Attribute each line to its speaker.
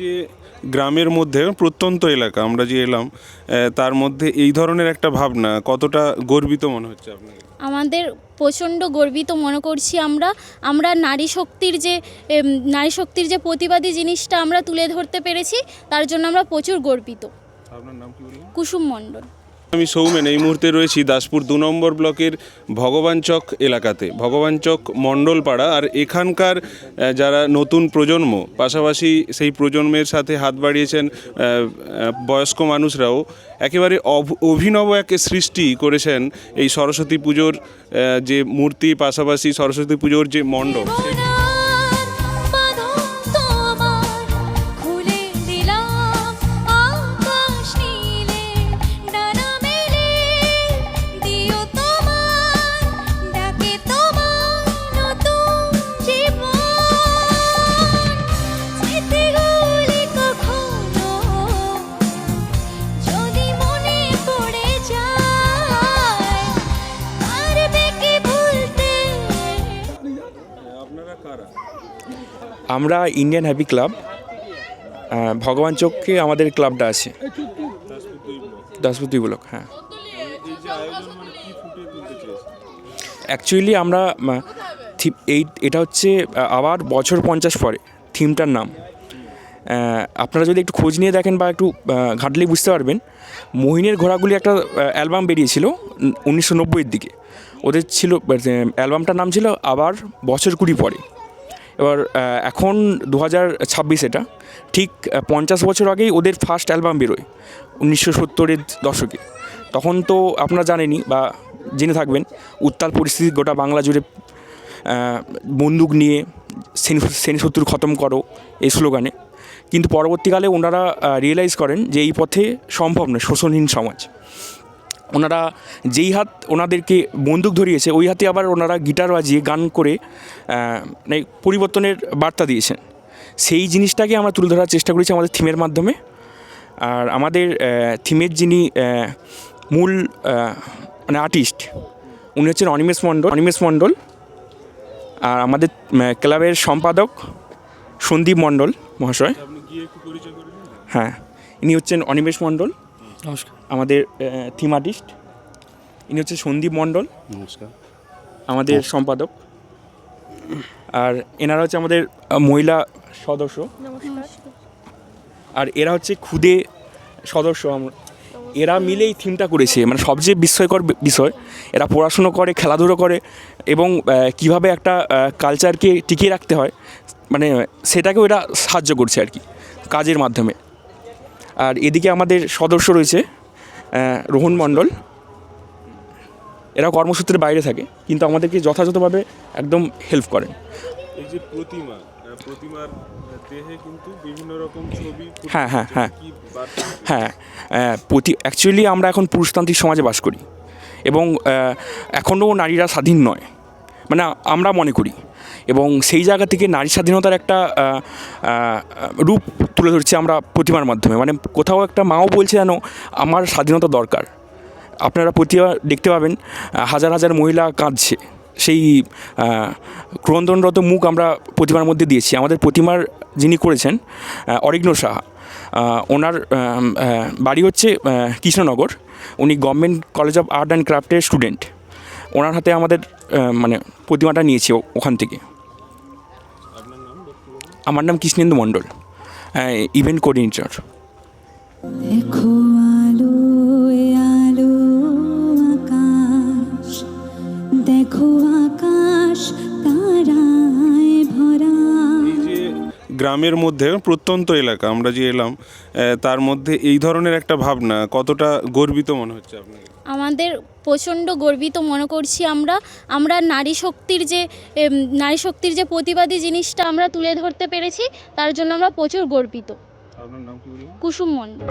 Speaker 1: যে গ্রামের মধ্যে প্রত্যন্ত এলাকা আমরা যে এলাম তার মধ্যে এই ধরনের একটা ভাবনা কতটা গর্বিত মনে হচ্ছে আপনাকে
Speaker 2: আমাদের প্রচণ্ড গর্বিত মনে করছি আমরা। আমরা নারী শক্তির যে নারী শক্তির যে প্রতিবাদী জিনিসটা আমরা তুলে ধরতে পেরেছি তার জন্য আমরা প্রচুর গর্বিত।
Speaker 1: আপনার নাম কি
Speaker 2: কুসুম মণ্ডল।
Speaker 1: আমি সৌমেন, এই মুহূর্তে রয়েছি দাসপুর দু নম্বর ব্লকের ভগবানচক এলাকাতে। ভগবানচক মণ্ডলপাড়া আর এখানকার যারা নতুন প্রজন্ম, পাশাপাশি সেই প্রজন্মের সাথে হাত বাড়িয়েছেন বয়স্ক মানুষরাও, একেবারে অভ- অভিনব এক সৃষ্টি করেছেন এই সরস্বতী পুজোর যে মূর্তি, পাশাপাশি সরস্বতী পুজোর যে মণ্ডপ।
Speaker 3: আমরা ইন্ডিয়ান হ্যাপি ক্লাব ভগবান চোখকে আমাদের ক্লাবটা আছে। দাসপুতি ব্লক হ্যাঁ। অ্যাকচুয়ালি আমরা এই, এটা হচ্ছে আবার বছর পঞ্চাশ পরে, থিমটার নাম। আপনারা যদি একটু খোঁজ নিয়ে দেখেন বা একটু আহ, ঘাঁটলেই বুঝতে পারবেন মোহিনের ঘোড়াগুলি একটা অ্যালবাম বেরিয়েছিল উনিশশো নব্বইয়ের দিকে। ওদের ছিল অ্যালবামটার নাম ছিল আবার বছর কুড়ি পরে। এবার এখন দু হাজার ছাব্বিশ এটা ঠিক পঞ্চাশ বছর আগেই ওদের ফার্স্ট অ্যালবাম বেরোয় উনিশশো সত্তরের দশকে। তখন তো আপনারা জানেনই বা জেনে থাকবেন উত্তাল পরিস্থিতি গোটা বাংলা জুড়ে বন্দুক নিয়ে শ্রেণী- শ্রেণি খতম করো এই স্লোগানে। কিন্তু পরবর্তীকালে ওনারা রিয়েলাইজ করেন যে এই পথে সম্ভব নয় শোষণহীন সমাজ। ওনারা যেই হাত ওনাদেরকে বন্দুক ধরিয়েছে, ওই হাতে আবার ওনারা গিটার বাজিয়ে গান করে মানে পরিবর্তনের বার্তা দিয়েছেন। সেই জিনিসটাকে আমরা তুলে ধরার চেষ্টা করেছি আমাদের থিমের মাধ্যমে। আর আমাদের থিমের যিনি মূল মানে আর্টিস্ট উনি হচ্ছেন অনিমেষ মণ্ডল অনিমেষ মণ্ডল। আর আমাদের ক্লাবের সম্পাদক সন্দীপ মণ্ডল মহাশয়। হ্যাঁ ইনি হচ্ছেন অনিমেষ মণ্ডল।
Speaker 4: নমস্কার।
Speaker 3: আমাদের থিম আর্টিস্ট ইনি হচ্ছে সন্দীপ মণ্ডল।
Speaker 4: নমস্কার।
Speaker 3: আমাদের সম্পাদক। আর এনারা হচ্ছে আমাদের মহিলা সদস্য। আর এরা হচ্ছে খুদে সদস্য। আমরা এরা মিলেই থিমটা করেছে। মানে সবচেয়ে বিস্ময়কর বিষয় এরা পড়াশুনো করে খেলাধুলো করে এবং কীভাবে একটা কালচারকে টিকিয়ে রাখতে হয় মানে সেটাকেও এরা সাহায্য করছে আর কি। কাজের মাধ্যমে। আর এদিকে আমাদের সদস্য রয়েছে রোহন মণ্ডল। এরা কর্মসূত্রে বাইরে থাকে কিন্তু আমাদেরকে যথাযথভাবে একদম হেল্প করেন।
Speaker 1: এই যে প্রতিমা প্রতিমার দেহে কিন্তু বিভিন্ন রকম ছবি
Speaker 3: হ্যাঁ, হ্যাঁ, হ্যাঁ। হ্যাঁ প্রতি অ্যাকচুয়ালি আমরা এখন পুরুষতান্ত্রিক সমাজে বাস করি। এবং এখনও নারীরা স্বাধীন নয়। মানে আমরা মনে করি। এবং সেই জায়গা থেকে নারী স্বাধীনতার একটা রূপ তুলে ধরছি আমরা প্রতিমার মাধ্যমে। মানে কোথাও একটা মাও বলছে যেন আমার স্বাধীনতা দরকার। আপনারা প্রতিমা দেখতে পাবেন হাজার হাজার মহিলা কাঁদছে। সেই ক্রন্দনরত মুখ আমরা প্রতিমার মধ্যে দিয়েছি। আমাদের প্রতিমার যিনি করেছেন আহ, অরিঘ্ন সাহা ওনার বাড়ি হচ্ছে কৃষ্ণনগর। উনি government college of art and ক্রাফটের student. ওনার হাতে আমাদের মানে প্রতিমাটা নিয়েছি ওখান থেকে। আমার নাম কৃষ্ণেন্দু মণ্ডল। ইভেন্ট কোঅর্ডিনেটর
Speaker 1: গ্রামের মধ্যে প্রত্যন্ত এলাকা আমরা যে এলাম তার মধ্যে এই ধরনের একটা ভাবনা কতটা গর্বিত মনে হচ্ছে আপনাকে
Speaker 2: আমাদের প্রচণ্ড গর্বিত মনে করছি আমরা। আমরা নারী শক্তির যে নারী শক্তির যে প্রতিবাদী জিনিসটা আমরা তুলে ধরতে পেরেছি তার জন্য আমরা প্রচুর গর্বিত।
Speaker 1: আপনার নাম কি
Speaker 2: কুসুম মণ্ডল।